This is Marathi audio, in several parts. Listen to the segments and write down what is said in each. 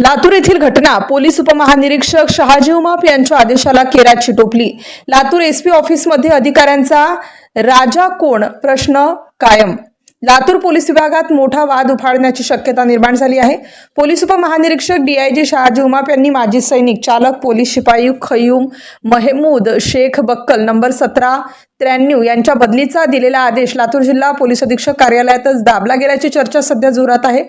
लातूर येथील घटना पोलीस उपमहानिरीक्षक शहाजी उमाप यांच्या आदेशाला केराची टोपली. लातूर एसपी ऑफिसमध्ये अधिकाऱ्यांचा राजा कोण? प्रश्न कायम. लातूर पोलीस विभागात मोठा वाद उफाळण्याची शक्यता निर्माण झाली आहे. पोलीस उपमहानिरीक्षक डीआयजी शहाजी उमाप यांनी माजी सैनिक चालक पोलीस शिपाई खयूम महमूद शेख बक्कल नंबर सतरा त्र्याण्णव यांच्या बदलीचा दिलेला आदेश लातूर जिल्हा पोलीस अधीक्षक कार्यालयातच दाबला गेल्याची चर्चा सध्या जोरात आहे.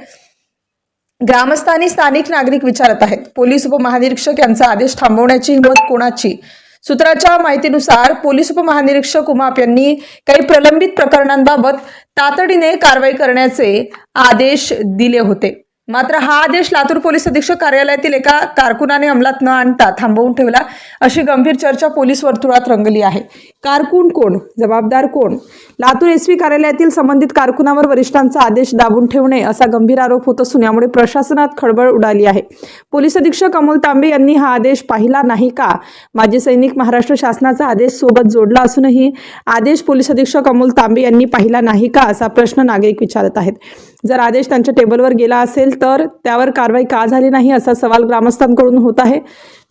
ग्रामस्थांनी स्थानिक नागरिक विचारत आहेत. पोलीस उपमहानिरीक्षक यांचा आदेश थांबवण्याची हिंमत कोणाची? सूत्राच्या माहितीनुसार पोलीस उपमहानिरीक्षक उमाप यांनी काही प्रलंबित प्रकरणांबाबत तातडीने कारवाई करण्याचे आदेश दिले होते. मात्र हा आदेश लातूर पोलीस अधीक्षक कार्यालयातील एका कारकुनाने अंमलात न आणता थांबवून ठेवला अशी गंभीर चर्चा पोलीस वर्तुळात रंगली आहे. कारकून कोण? जबाबदार कोण? लातूर एसपी कार्यालयातील संबंधित कारकुनावर वरिष्ठांचा आदेश दाबून ठेवणे असा गंभीर आरोप होत असून यामुळे प्रशासनात खळबळ उडाली आहे. पोलीस अधीक्षक अमोल तांबे यांनी हा आदेश पाहिला नाही का? माजी सैनिक महाराष्ट्र शासनाचा आदेश सोबत जोडला असूनही आदेश पोलीस अधीक्षक अमोल तांबे यांनी पाहिला नाही का असा प्रश्न नागरिक विचारत आहेत. जर आदेश त्यांच्या टेबलवर गेला असेल तर त्यावर कारवाई का झाली नाही असा सवाल ग्रामस्थांकडून होत आहे?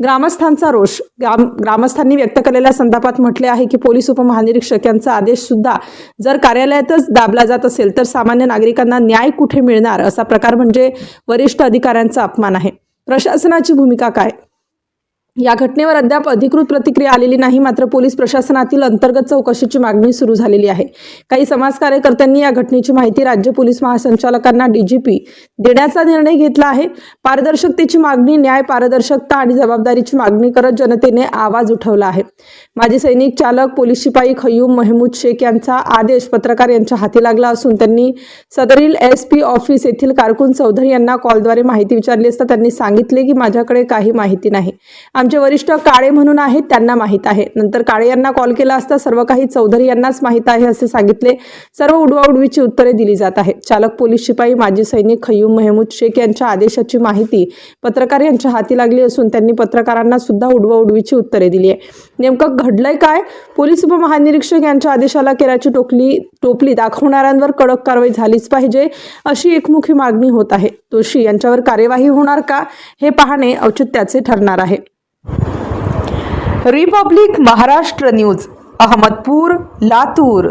ग्रामस्थांचा रोष. ग्राम ग्रामस्थांनी व्यक्त केलेल्या संतापात म्हटले आहे की पोलीस उपमहानिरीक्षक यांचा आदेश सुद्धा जर कार्यालयातच दाबला जात असेल तर सामान्य नागरिकांना न्याय कुठे मिळणार? असा प्रकार म्हणजे वरिष्ठ अधिकाऱ्यांचा अपमान आहे. प्रशासनाची भूमिका काय? या घटनेवर अद्याप अधिकृत प्रतिक्रिया आलेली नाही मात्र पोलीस प्रशासनातील अंतर्गत चौकशीची मागणी सुरू झालेली आहे. काही समाज कार्यकर्त्यांनी या घटनेची माहिती राज्य पोलीस महासंचालकांना डीजीपी देण्याचा निर्णय घेतला आहे. पारदर्शकतेची मागणी न्याय पारदर्शकता आणि जबाबदारीची मागणी करत जनतेने आवाज उठवला आहे. माजी सैनिक चालक पोलीस शिपाई खयूम महमूद शेख यांचा आदेश पत्रकार यांच्या हाती लागला असून त्यांनी सदरील एस पी ऑफिस येथील कारकून चौधरी यांना कॉलद्वारे माहिती विचारली असता त्यांनी सांगितले की माझ्याकडे काही माहिती नाही. आमचे वरिष्ठ काळे म्हणून आहेत त्यांना माहीत आहे. नंतर काळे यांना कॉल केला असता सर्व काही चौधरी यांनाच माहीत आहे असे सांगितले. सर्व उडवाउडवीची उत्तरे दिली जात आहेत. चालक पोलीस शिपाई माजी सैनिक खयूम महमूद शेख यांच्या आदेशाची माहिती पत्रकार यांच्या हाती लागली असून त्यांनी पत्रकारांना सुद्धा उडवाउडवीची उत्तरे दिली आहे. नेमकं घडलंय काय? पोलीस उपमहानिरीक्षक यांच्या आदेशाला केराची टोकली टोपली दाखवणाऱ्यांवर कडक कारवाई झालीच पाहिजे अशी एकमुखी मागणी होत आहे. दोषी यांच्यावर कार्यवाही होणार का? हे पाहणे औचित्याचे ठरणार आहे. Republic Maharashtra news Ahmedpur Latur